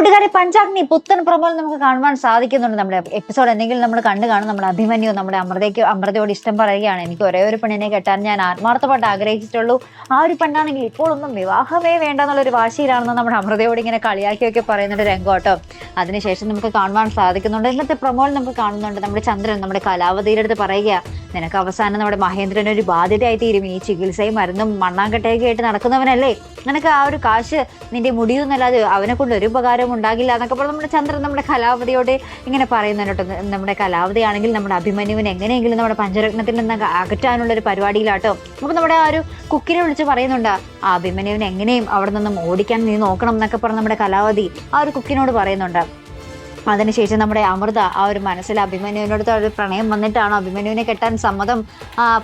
പഞ്ചാഗ്നി പുത്തൻ പ്രമോൽ നമുക്ക് കാണുവാൻ സാധിക്കുന്നുണ്ട് നമ്മുടെ എപ്പിസോഡ് എന്തെങ്കിലും നമ്മൾ കണ്ടു കാണും നമ്മുടെ അഭിമന്യു നമ്മുടെ അമൃതയ്ക്ക് അമൃതയോട് ഇഷ്ടം പറയുകയാണ്. എനിക്ക് ഒരേ ഒരു പെണ്ണിനെ കെട്ടാൻ ഞാൻ ആത്മാർത്ഥമായിട്ട് ആഗ്രഹിച്ചിട്ടുള്ളൂ. ആ ഒരു പെണ്ണാണെങ്കിൽ ഇപ്പോഴൊന്നും വിവാഹമേ വേണ്ട എന്നുള്ളൊരു വാശിയിലാണെന്ന് നമ്മുടെ അമൃതയോട് ഇങ്ങനെ കളിയാക്കിയൊക്കെ പറയുന്നൊരു രംഗോട്ടോ അതിനുശേഷം നമുക്ക് കാണുവാൻ സാധിക്കുന്നുണ്ട്. ഇന്നത്തെ പ്രമോൾ നമുക്ക് കാണുന്നുണ്ട് നമ്മുടെ ചന്ദ്രൻ നമ്മുടെ കലാവതിയുടെ അടുത്ത് പറയുക നിനക്ക് അവസാനം നമ്മുടെ മഹേന്ദ്രൻ ഒരു ബാധ്യതയായി തീരും ഈ ചികിത്സയും മരുന്നും മണ്ണാങ്കട്ടയൊക്കെ ആയിട്ട് നടക്കുന്നവനല്ലേ? നിനക്ക് ആ ഒരു കാശ് നിന്റെ മുടിയൊന്നല്ലാതെ അവനെ കൊണ്ട് ഒരു ഉപകാരവും ഉണ്ടാകില്ല എന്നൊക്കെ പറഞ്ഞ് നമ്മുടെ ചന്ദ്രൻ നമ്മുടെ കലാവതിയോട് ഇങ്ങനെ പറയുന്നുണ്ട് നമ്മുടെ കലാവതിയാണെങ്കിൽ നമ്മുടെ അഭിമന്യുവിന് എങ്ങനെയെങ്കിലും നമ്മുടെ പഞ്ചരത്നത്തിൽ നിന്ന് അകറ്റാനുള്ള ഒരു പരിപാടിയിലാട്ടോ. അപ്പോൾ നമ്മുടെ ആ ഒരു കുക്കിനെ വിളിച്ച് പറയുന്നുണ്ട് ആ അഭിമന്യുവിനെ എങ്ങനെയും അവിടെ നിന്നും ഓടിക്കാൻ നീ നോക്കണം എന്നൊക്കെ പറഞ്ഞ് നമ്മുടെ കലാവതി ആ ഒരു കുക്കിനോട് പറയുന്നുണ്ട്. അതിനുശേഷം നമ്മുടെ അമൃത ആ ഒരു മനസ്സിൽ അഭിമന്യുവിനടുത്ത് ഒരു പ്രണയം വന്നിട്ടാണോ? അഭിമന്യുവിനെ കെട്ടാൻ സമ്മതം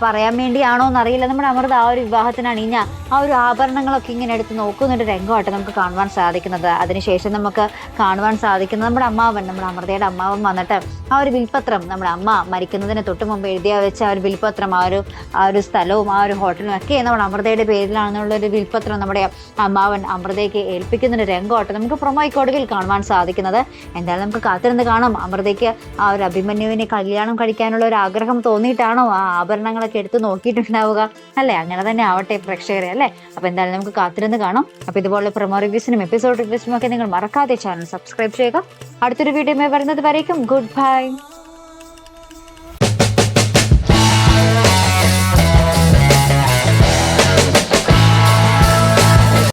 പറയാൻ വേണ്ടിയാണോ എന്നറിയില്ല. നമ്മുടെ അമൃത ആ ഒരു വിവാഹത്തിന് അണിഞ്ഞ ആ ഒരു ആഭരണങ്ങളൊക്കെ ഇങ്ങനെ എടുത്ത് നോക്കുന്നൊരു രംഗമായിട്ട് നമുക്ക് കാണുവാൻ സാധിക്കുന്നത്. അതിനുശേഷം നമുക്ക് കാണുവാൻ സാധിക്കുന്നത് നമ്മുടെ അമ്മാവൻ നമ്മുടെ അമൃതയുടെ അമ്മാവൻ വന്നിട്ട് ആ ഒരു വിൽപത്രം നമ്മുടെ അമ്മ മരിക്കുന്നതിന് തൊട്ട് മുമ്പ് എഴുതിയ വെച്ച ആ ഒരു വിൽപത്രം ആ ഒരു ആ ഒരു സ്ഥലവും ആ ഒരു ഹോട്ടലും ഒക്കെ നമ്മുടെ അമൃതയുടെ പേരിലാണെന്നുള്ള ഒരു വിൽപത്രം നമ്മുടെ അമ്മാവൻ അമൃതയ്ക്ക് ഏൽപ്പിക്കുന്ന ഒരു രംഗമായിട്ട് നമുക്ക് പ്രൊമോയ്ക്കോടുകിൽ കാണുവാൻ സാധിക്കുന്നത്. എന്തായാലും നമുക്ക് കാത്തിരുന്ന് കാണാം. അമൃതയ്ക്ക് ആ ഒരു അഭിമന്യുവിനെ കല്യാണം കഴിക്കാനുള്ള ഒരു ആഗ്രഹം തോന്നിയിട്ടാണോ ആ ആഭരണങ്ങളൊക്കെ എടുത്ത് നോക്കിയിട്ടുണ്ടാവുക? അല്ലേ? അങ്ങനെ തന്നെ ആവട്ടെ പ്രേക്ഷകരെ അല്ലേ? അപ്പോൾ എന്തായാലും നമുക്ക് കാത്തിരുന്ന് കാണാം. അപ്പോൾ ഇതുപോലെ പ്രൊമോ റിവ്യൂസിനും എപ്പിസോഡ് റിവ്യൂസിനും ഒക്കെ നിങ്ങൾ മറക്കാതെ ചാനൽ സബ്സ്ക്രൈബ് ചെയ്യുക. അടുത്തൊരു വീഡിയോ വരുന്നത് വരേക്കും. Good bye